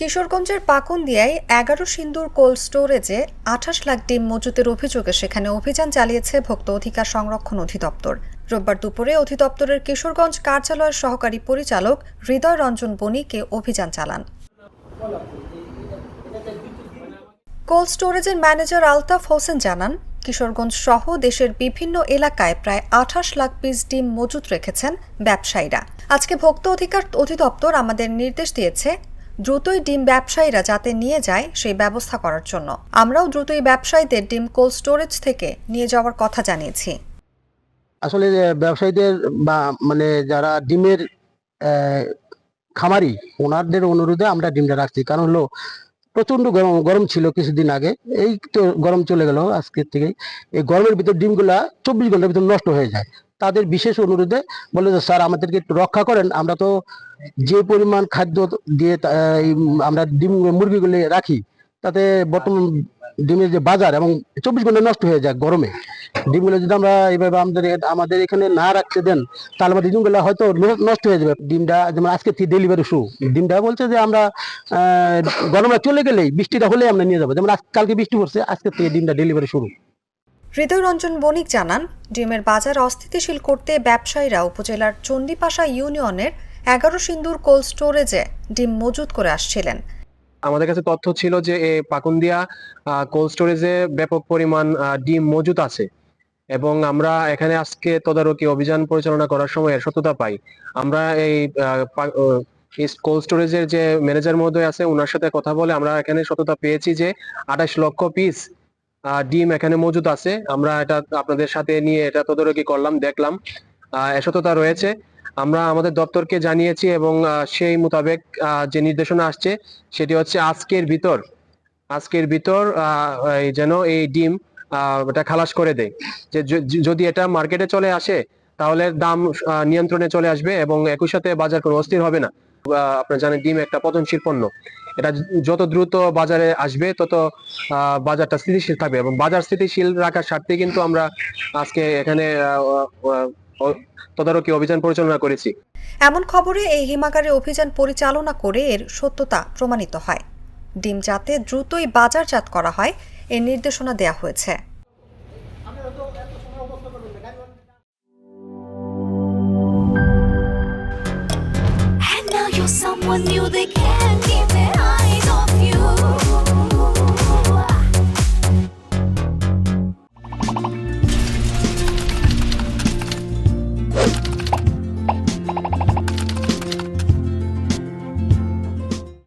কিশোরগঞ্জের পাকুন্দিয়ায় এগারো সিন্দুর কোল্ড স্টোরেজে আঠাশ লাখ ডিম মজুতের অভিযোগে সেখানে অভিযান চালিয়েছে ভোক্তা অধিকার সংরক্ষণ অধিদপ্তর। রোববার দুপুরে অধিদপ্তরের কিশোরগঞ্জ কার্যালয়ের সহকারী পরিচালক হৃদয় রঞ্জন বণিকে অভিযান চালান। কোল্ড স্টোরেজের ম্যানেজার আলতাফ হোসেন জানান, কিশোরগঞ্জ সহ দেশের বিভিন্ন এলাকায় প্রায় আঠাশ লাখ পিস ডিম মজুত রেখেছেন ব্যবসায়ীরা। আজকে ভোক্তা অধিকার অধিদপ্তর আমাদের নির্দেশ দিয়েছে দ্রুতই ডিম ব্যবসায়ীরা যাতে নিয়ে যায় সেই ব্যবস্থা করার জন্য। আমরাও দ্রুতই ব্যবসায়ীদের ডিম কোল্ড স্টোরেজ থেকে নিয়ে যাওয়ার কথা জানিয়েছি। আসলে ব্যবসায়ীদের বা মানে যারা ডিমের খামারি, ওনাদের অনুরোধে আমরা ডিমটা রাখছি। কারণ হলো প্রচণ্ড গরম গরম ছিল কিছুদিন আগে। এই তো গরম চলে গেল আজকের থেকে এই গরমের ভিতর ডিমগুলা চব্বিশ ঘণ্টার ভিতর নষ্ট হয়ে যায়। তাদের বিশেষ অনুরোধে বলে যে, স্যার, আমাদেরকে একটু রক্ষা করেন। আমরা তো যে পরিমাণ খাদ্য দিয়ে আমরা ডিম, মুরগিগুলি রাখি, তাতে বর্তমান ডিমের যে বাজার এবং চব্বিশ ঘণ্টা নষ্ট হয়ে যায় গরমে। ডিমগুলো যদি আমরা এইভাবে আমাদের আমাদের এখানে না রাখতে দেন, তাহলে আমাদের ডিমগুলো হয়তো নষ্ট হয়ে যাবে। ডিমটা, যেমন আজকে ডেলিভারি শুরু ডিমটা বলছে যে, আমরা গরমে চলে গেলেই বৃষ্টিটা হলে আমরা নিয়ে যাব। যেমন কালকে বৃষ্টি পড়ছে, আজকে থেকে ডিমটা ডেলিভারি শুরু হৃদয় রঞ্জন বণিক জানান, ডিমের বাজার অস্থিতিশীল করতে ব্যবসায়ীরা উপজেলার চণ্ডীপাশা ইউনিয়নের এগারো সিন্দুর কোল্ড স্টোরেজে ডিম মজুত করে আসছিলেন। আমাদের কাছে তথ্য ছিল যে এই পাকুন্দিয়া কোল্ড স্টোরেজে ব্যাপক পরিমাণ ডিম মজুত আছে এবং আমরা এখানে আজকে তদারকি অভিযান পরিচালনা করার সময় এর সত্যতা পাই। আমরা এই কোল্ড স্টোরেজের যে ম্যানেজার মহোদয় আছে ওনার সাথে কথা বলে আমরা এখানে সততা পেয়েছি যে আঠাশ লক্ষ পিস ডিম এখানে মজুদ আছে। আমরা এটা আপনাদের সাথে নিয়ে এটা তদারকি করলাম দেখলাম। আহ, এ সত্যতা রয়েছে। আমরা আমাদের দপ্তরকে জানিয়েছি এবং সেই মোতাবেক যে নির্দেশনা আসছে সেটি হচ্ছে আজকের ভিতর। আজকের ভিতর যেন এই ডিম এটা খালাস করে দেয়। যে যদি এটা মার্কেটে চলে আসে তাহলে দাম নিয়ন্ত্রণে চলে আসবে এবং একই সাথে বাজার কোনো অস্থির হবে না। আপনারা জানেন ডিম একটা পতনশীল পণ্য। এটা যত দ্রুত বাজারে আসবে, তত বাজারটা স্থিতিশীল থাকবে এবং বাজার স্থিতিশীল রাখার স্বার্থে কিন্তু আমরা আজকে এখানে তদারকি অভিযান পরিচালনা করেছি। এমন খবরে এই হিমাগারে অভিযান পরিচালনা করে এর সত্যতা প্রমাণিত হয়। ডিম যাতে দ্রুতই বাজারজাত করা হয়, এর নির্দেশনা দেয়া হয়েছে। One knew they can't keep.